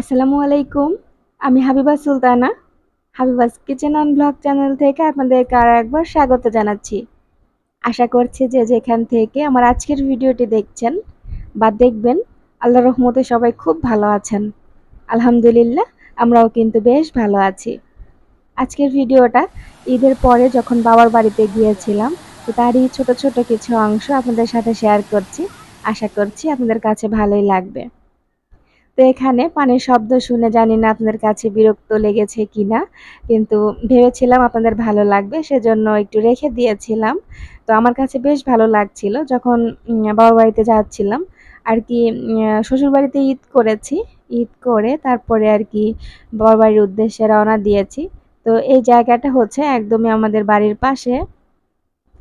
আসসালামু আলাইকুম। আমি Habiba Sultana. Habiba's kitchen and blog channel থেকে আপনাদেরকে আর একবার স্বাগত জানাচ্ছি। আশা করছি যে যেখান থেকে আমার আজকের ভিডিওটি দেখছেন বা দেখবেন আল্লাহ রহমতে সবাই খুব ভালো আছেন। আলহামদুলিল্লাহ, আমরাও কিন্তু বেশ ভালো আছি। আজকের ভিডিওটা ঈদের পরে যখন বাবার বাড়িতে গিয়েছিলাম, তো তারই ছোট ছোট কিছু অংশ আপনাদের সাথে শেয়ার করছি। আশা করছি আপনাদের কাছে ভালোই লাগবে। তো এখানে পানির শব্দ শুনে জানি না আপনাদের কাছে বিরক্ত লেগেছে কিনা, কিন্তু ভেবেছিলাম আপনাদের ভালো লাগবে, সেজন্য একটু রেখে দিয়েছিলাম। তো আমার কাছে বেশ ভালো লাগছিল, যখন বাবার বাড়িতে যাচ্ছিলাম, আর কি শ্বশুর বাড়িতে ঈদ করেছি, ঈদ করে তারপরে আর কি বাবার বাড়ির উদ্দেশ্যে রওনা দিয়েছি। তো এই জায়গাটা হচ্ছে একদমই আমাদের বাড়ির পাশে,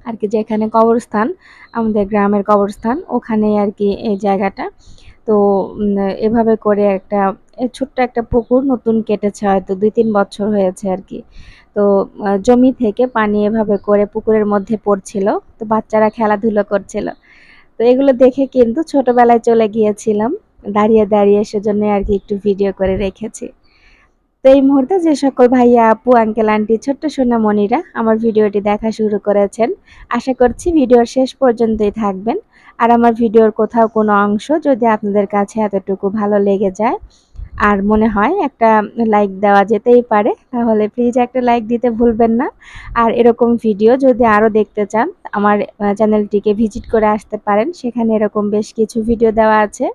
আর কি যেখানে কবরস্থান, আমাদের গ্রামের কবরস্থান, ওখানেই আর কি এই জায়গাটা। তো এভাবে করে একটা ছোট্ট একটা পুকুর নতুন কেটেছে হয়তো দুই তিন বছর হয়েছে আর কি। তো জমি থেকে পানি এভাবে করে পুকুরের মধ্যে পড়ছিল, তো বাচ্চারা খেলাধুলো করছিল। তো এগুলো দেখে কিন্তু ছোটবেলায় চলে গিয়েছিলাম, দাঁড়িয়ে দাঁড়িয়ে সেজন্য আর কি একটু ভিডিও করে রেখেছি। তো এই মুহূর্তে যে সকল ভাইয়া, আপু, আঙ্কেল, আন্টি, ছোট্ট সোনা সোনামণিরা আমার ভিডিওটি দেখা শুরু করেছেন, আশা করছি ভিডিওর শেষ পর্যন্তই থাকবেন। আর আমার ভিডিওর কোথাও কোনো অংশ যদি আপনাদের কাছে এতটুকু ভালো লেগে যায় আর মনে হয় একটা লাইক দেওয়া যেতেই পারে, তাহলে প্লিজ একটা লাইক দিতে ভুলবেন না। আর এরকম ভিডিও যদি আরও দেখতে চান, আমার চ্যানেলটিকে ভিজিট করে আসতে পারেন। সেখানে এরকম বেশ কিছু ভিডিও দেওয়া আছে।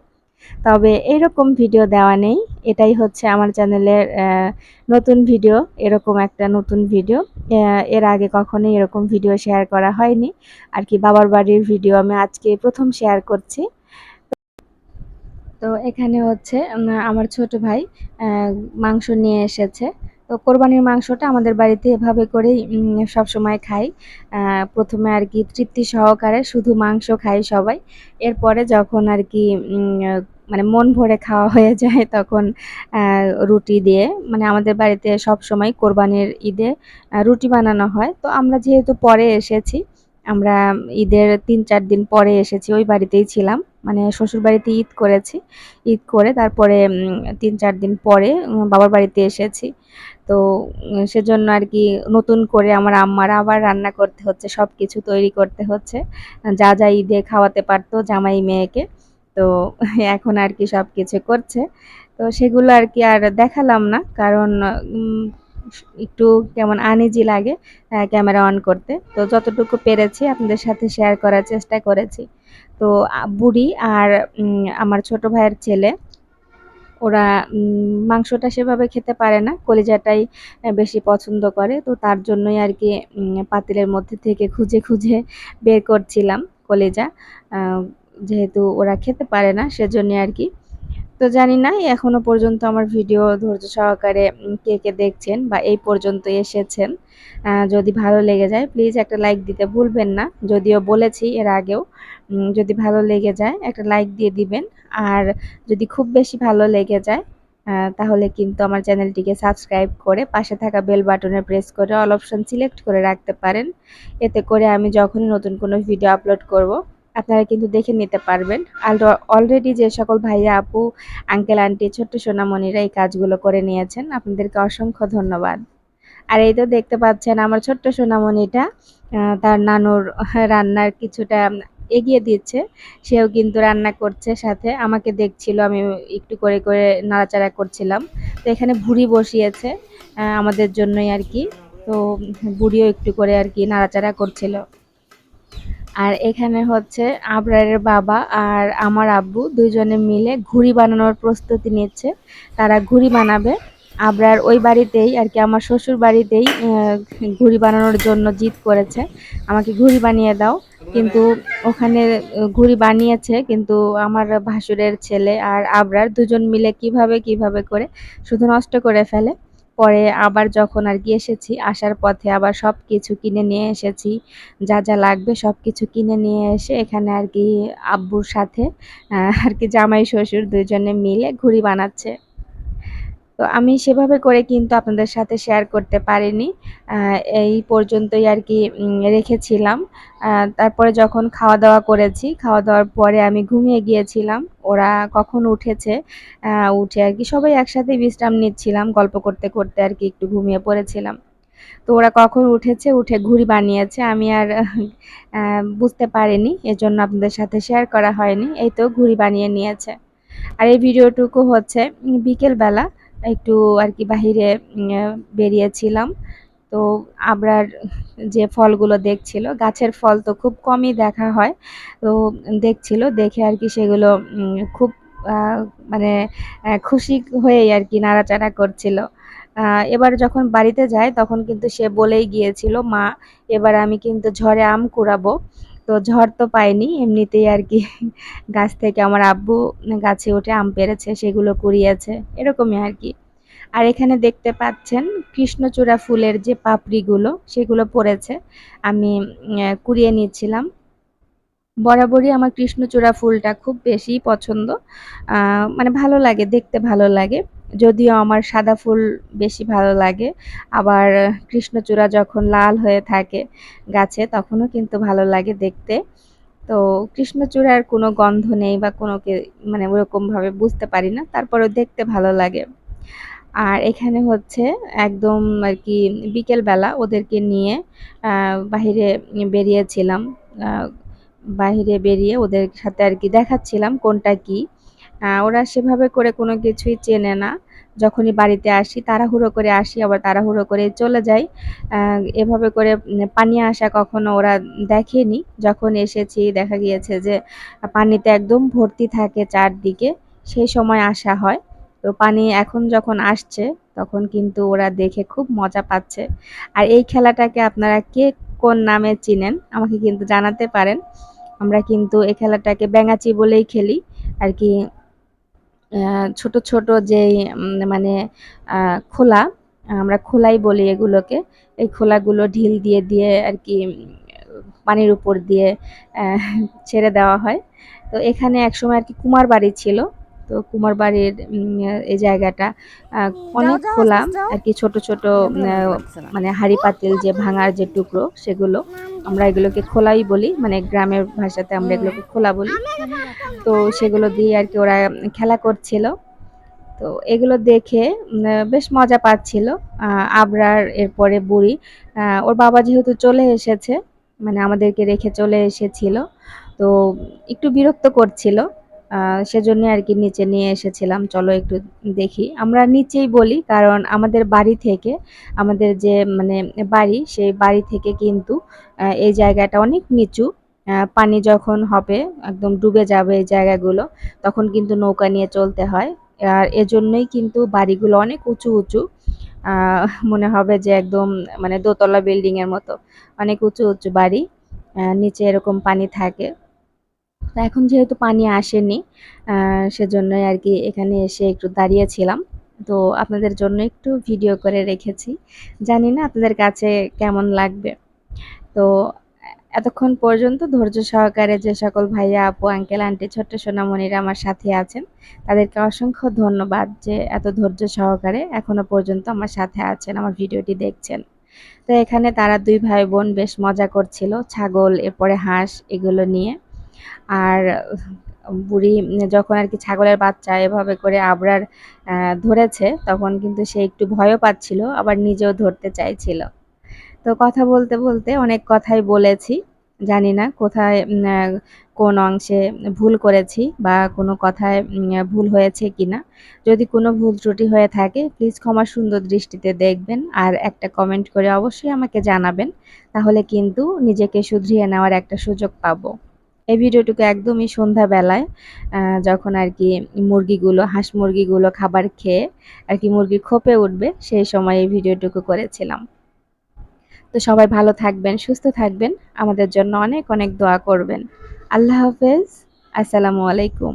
তবে এরকম ভিডিও দেওয়া নেই। এটাই হচ্ছে আমার চ্যানেলের নতুন ভিডিও, এরকম একটা নতুন ভিডিও। এর আগে কখনোই এরকম ভিডিও শেয়ার করা হয়নি। আর কি বাবার বাড়ির ভিডিও আমি আজকে প্রথম শেয়ার করছি। তো এখানে হচ্ছে আমার ছোট ভাই মাংস নিয়ে এসেছে। তো কোরবানির মাংসটা আমাদের বাড়িতে এভাবে করেই সবসময় খাই। প্রথমে আর কি তৃপ্তি সহকারে শুধু মাংস খাই সবাই। এরপরে যখন আর কি মানে মন ভরে খাওয়া হয়ে যায় তখন রুটি দিয়ে। মানে আমাদের বাড়িতে সব সময় কোরবানির ঈদে রুটি বানানো হয়। তো আমরা যেহেতু পরে এসেছি, আমরা ঈদের তিন চার দিন পরে এসেছি, ওই বাড়িতেই ছিলাম। মানে শ্বশুর বাড়িতে ঈদ করেছি, ঈদ করে তারপরে তিন চার দিন পরে বাবার বাড়িতে এসেছি। তো সেজন্য আর কি নতুন করে আমার আম্মার আবার রান্না করতে হচ্ছে সব কিছু তৈরি করতে হচ্ছে। যা যা ঈদে খাওয়াতে পারতো জামাই মেয়েকে। তো এখন আর কি সব কিছু করছে। তো সেগুলো আর কি আর দেখালাম না, কারণ একটু কেমন আনিজি লাগে ক্যামেরা অন করতে। তো যতটুকু পেরেছি আপনাদের সাথে শেয়ার করার চেষ্টা করেছি। তো বুড়ি আর আমার ছোট ভাইয়ের ছেলে, ওরা মাংসটা সেভাবে খেতে পারে না, কলিজাটাই বেশি পছন্দ করে। তো তার জন্যই আর কি পাতিলের মধ্যে থেকে খুঁজে খুঁজে বের করছিলাম কলিজা। যেহেতু ওরা খেতে পারে না, সেজন্য আর কি। তো জানি না, এখনও পর্যন্ত আমার ভিডিও ধৈর্য সহকারে কে কে দেখছেন বা এই পর্যন্ত এসেছেন যদি ভালো লেগে যায় প্লিজ একটা লাইক দিতে ভুলবেন না। যদিও বলেছি এর আগেও যদি ভালো লেগে যায়, একটা লাইক দিয়ে দিবেন। আর যদি খুব বেশি ভালো লেগে যায় তাহলে কিন্তু আমার চ্যানেলটিকে সাবস্ক্রাইব করে পাশে থাকা বেল বাটনে প্রেস করে অল অপশন সিলেক্ট করে রাখতে পারেন। এতে করে আমি যখনই নতুন কোনো ভিডিও আপলোড করব আপনারা কিন্তু দেখে নিতে পারবেন। আর অলরেডি যে সকল ভাইয়া, আপু আঙ্কেল আন্টি ছোট্ট সোনামণিরা এই কাজগুলো করে নিয়েছেন, আপনাদেরকে অসংখ্য ধন্যবাদ। আর এই তো দেখতে পাচ্ছেন আমার ছোট্ট সোনামণিটা তার নানুর রান্নার কিছুটা এগিয়ে দিচ্ছে। সেও কিন্তু রান্না করছে সাথে। আমাকে দেখছিল, আমি একটু করে করে নাড়াচাড়া করছিলাম। তো এখানে ভুড়ি বসিয়েছে আমাদের জন্যই আর কি। তো বুড়িও একটু করে আর কি নাড়াচাড়া করছিল। আর এখানে হচ্ছে আবরারের বাবা আর আমার আব্বু দুইজনে মিলে ঘুড়ি বানানোর প্রস্তুতি নিচ্ছে। তারা ঘুড়ি বানাবে। আবরার ওই বাড়িতেই আর কি আমার শ্বশুর বাড়িতেই ঘুড়ি বানানোর জন্য জিদ করেছে। আমাকে ঘুড়ি বানিয়ে দাও। কিন্তু ওখানে ঘুড়ি বানিয়েছে, কিন্তু আমার ভাসুরের ছেলে আর আবরার দুজন মিলে কীভাবে কীভাবে করে, শুধু নষ্ট করে ফেলে। পরে আবার যখন আর কি এসেছি, আসার পথে আবার সব কিছু কিনে নিয়ে এসেছি। যা যা লাগবে সব কিছু কিনে নিয়ে এসে এখানে আর কি আব্বুর সাথে আর কি জামাই, শ্বশুর দুজনে মিলে ঘুড়ি বানাচ্ছে। তো আমি সেভাবে করে কিন্তু আপনাদের সাথে শেয়ার করতে পারিনি। এই পর্যন্তই আর কি রেখেছিলাম। তারপরে যখন খাওয়া দাওয়া করেছি, খাওয়া দাওয়ার পরে আমি ঘুমিয়ে গিয়েছিলাম। ওরা কখন উঠেছে উঠে আর কি সবাই একসাথে বিশ্রাম নিচ্ছিলাম, গল্প করতে করতে আর কি একটু ঘুমিয়ে পড়েছিলাম। তো ওরা কখন উঠেছে, উঠে ঘুড়ি বানিয়েছে, আমি আর বুঝতে পারিনি, এজন্য আপনাদের সাথে শেয়ার করা হয়নি। এই তো ঘুড়ি বানিয়ে নিয়েছে। আর এই ভিডিওটুকু হচ্ছে বিকেলবেলা। একটু আর কি বাহিরে বেরিয়েছিলাম। তো আবরার যে ফলগুলো দেখছিল, গাছের ফল তো খুব কমই দেখা হয়। তো দেখছিল, দেখে আর কি সেগুলো খুব মানে খুশি হয়েই আর কি নাড়াচাড়া করছিল। এবার যখন বাড়িতে যায়, তখন কিন্তু সে বলেই গিয়েছিল, মা, এবার আমি কিন্তু ঝড়ে আম কুড়াবো। তো ঝড় তো পাইনি, এমনিতেই আর কি গাছ থেকে আমার আব্বু গাছে উঠে আম পেরেছে, সেগুলো কুড়িয়েছে, এরকমই আর কি। আর এখানে দেখতে পাচ্ছেন কৃষ্ণচূড়া ফুলের যে পাপড়িগুলো, সেগুলো পড়েছে, আমি কুড়িয়ে নিয়েছিলাম বরাবরই আমার কৃষ্ণচূড়া ফুলটা খুব বেশি পছন্দ মানে ভালো লাগে, দেখতে ভালো লাগে। যদিও আমার সাদা ফুল বেশি ভালো লাগে, আবার কৃষ্ণচূড়া যখন লাল হয়ে থাকে গাছে তখনও কিন্তু ভালো লাগে দেখতে। তো কৃষ্ণচূড়ার কোনো গন্ধ নেই বা কোনো মানে ওরকমভাবে বুঝতে পারি না, তারপরেও দেখতে ভালো লাগে। আর এখানে হচ্ছে একদম আর কি বিকেলবেলা ওদেরকে নিয়ে বাহিরে বেরিয়েছিলাম। বাহিরে বেরিয়ে ওদের সাথে আর কি দেখাচ্ছিলাম কোনটা কি। ওরা সেভাবে করে কোনো কিছুই চেনে না। যখনই বাড়িতে আসি, তাড়াহুড়ো করে আসি, আবার তাড়াহুড়ো করে চলে যাই। এভাবে করে পানি আসা কখনো ওরা দেখেনি। যখন এসেছি, দেখা গিয়েছে যে পানিতে একদম ভর্তি থাকে চারদিকে, সেই সময় আসা হয়। তো পানি এখন যখন আসছে, তখন কিন্তু ওরা দেখে খুব মজা পাচ্ছে। আর এই খেলাটাকে আপনারা কে কোন নামে চিনেন, আমাকে কিন্তু জানাতে পারেন। আমরা কিন্তু এই খেলাটাকে ব্যাঙাচি বলেই খেলি। আর কি ছোট ছোট যেই মানে খোলা আমরা খোলাই বলি এগুলোকে এই খোলাগুলো ঢিল দিয়ে দিয়ে আর কি পানির উপর দিয়ে ছেড়ে দেওয়া হয়। তো এখানে একসময় আর কি কুমার বাড়ি ছিল তো কুমার বাড়ির এই জায়গাটা অনেক খোলা আর কি ছোট ছোট মানে হাড়ি পাতিল যে ভাঙার যে টুকরো সেগুলো আমরা এগুলোকে খোলাই বলি মানে গ্রামের ভাষাতে আমরা এগুলোকে খোলা বলি। তো সেগুলো দিয়ে আর কি ওরা খেলা করছিল। তো এগুলো দেখে বেশ মজা পাচ্ছিল। আবরার, এরপরে বুড়ি ওর বাবা যেহেতু চলে এসেছে মানে আমাদেরকে রেখে চলে এসেছিল, তো একটু বিরক্ত করছিল। সেজন্য আর কি নিচে নিয়ে এসেছিলাম। চলো একটু দেখি। আমরা নিচেই বলি, কারণ আমাদের বাড়ি থেকে, আমাদের যে মানে বাড়ি, সেই বাড়ি থেকে কিন্তু এই জায়গাটা অনেক নিচু। পানি যখন হবে, একদম ডুবে যাবে এই জায়গাগুলো, তখন কিন্তু নৌকা নিয়ে চলতে হয়। আর এজন্যই কিন্তু বাড়িগুলো অনেক উঁচু উঁচু। মনে হবে যে একদম মানে দোতলা বিল্ডিংয়ের মতো। অনেক উঁচু উঁচু বাড়ি। নিচে এরকম পানি থাকে। তো এখন যেহেতু পানি আসেনি সেজন্যই আর কি এখানে এসে একটু দাঁড়িয়েছিলাম। তো আপনাদের জন্য একটু ভিডিও করে রেখেছি। জানি না আপনাদের কাছে কেমন লাগবে। তো এতক্ষণ পর্যন্ত ধৈর্য সহকারে যে সকল ভাইয়া, আপু আঙ্কেল আন্টি ছোট্ট সোনামণিরা আমার সাথে আছেন, তাদেরকে অসংখ্য ধন্যবাদ যে এত ধৈর্য সহকারে এখনও পর্যন্ত আমার সাথে আছেন, আমার ভিডিওটি দেখছেন। তো এখানে তারা দুই ভাই বোন বেশ মজা করছিল, ছাগল, এরপরে হাঁস, এগুলো নিয়ে। আর বুড়ি যখন আর কি ছাগলের বাচ্চা এভাবে করে আবরার ধরেছে, তখন কিন্তু সে একটু ভয়ও পাচ্ছিল, আবার নিজেও ধরতে চাইছিল। তো কথা বলতে বলতে অনেক কথাই বলেছি, জানি না কোথায় কোন অংশে ভুল করেছি বা কোনো কথায় ভুল হয়েছে কি না যদি কোনো ভুল ত্রুটি হয়ে থাকে প্লিজ ক্ষমা সুন্দর দৃষ্টিতে দেখবেন আর একটা কমেন্ট করে অবশ্যই আমাকে জানাবেন। তাহলে কিন্তু নিজেকে শুধরিয়ে নেওয়ার একটা সুযোগ পাবো। এই ভিডিওটুকু একদমই সন্ধ্যাবেলায় যখন আর কি মুরগিগুলো, হাঁস মুরগিগুলো খাবার খেয়ে আর কি মুরগি খোপে উঠবে, সেই সময় এই ভিডিওটুকু করেছিলাম। তো সবাই ভালো থাকবেন, সুস্থ থাকবেন, আমাদের জন্য অনেক অনেক দোয়া করবেন। আল্লাহ হাফেজ, আসসালামু আলাইকুম।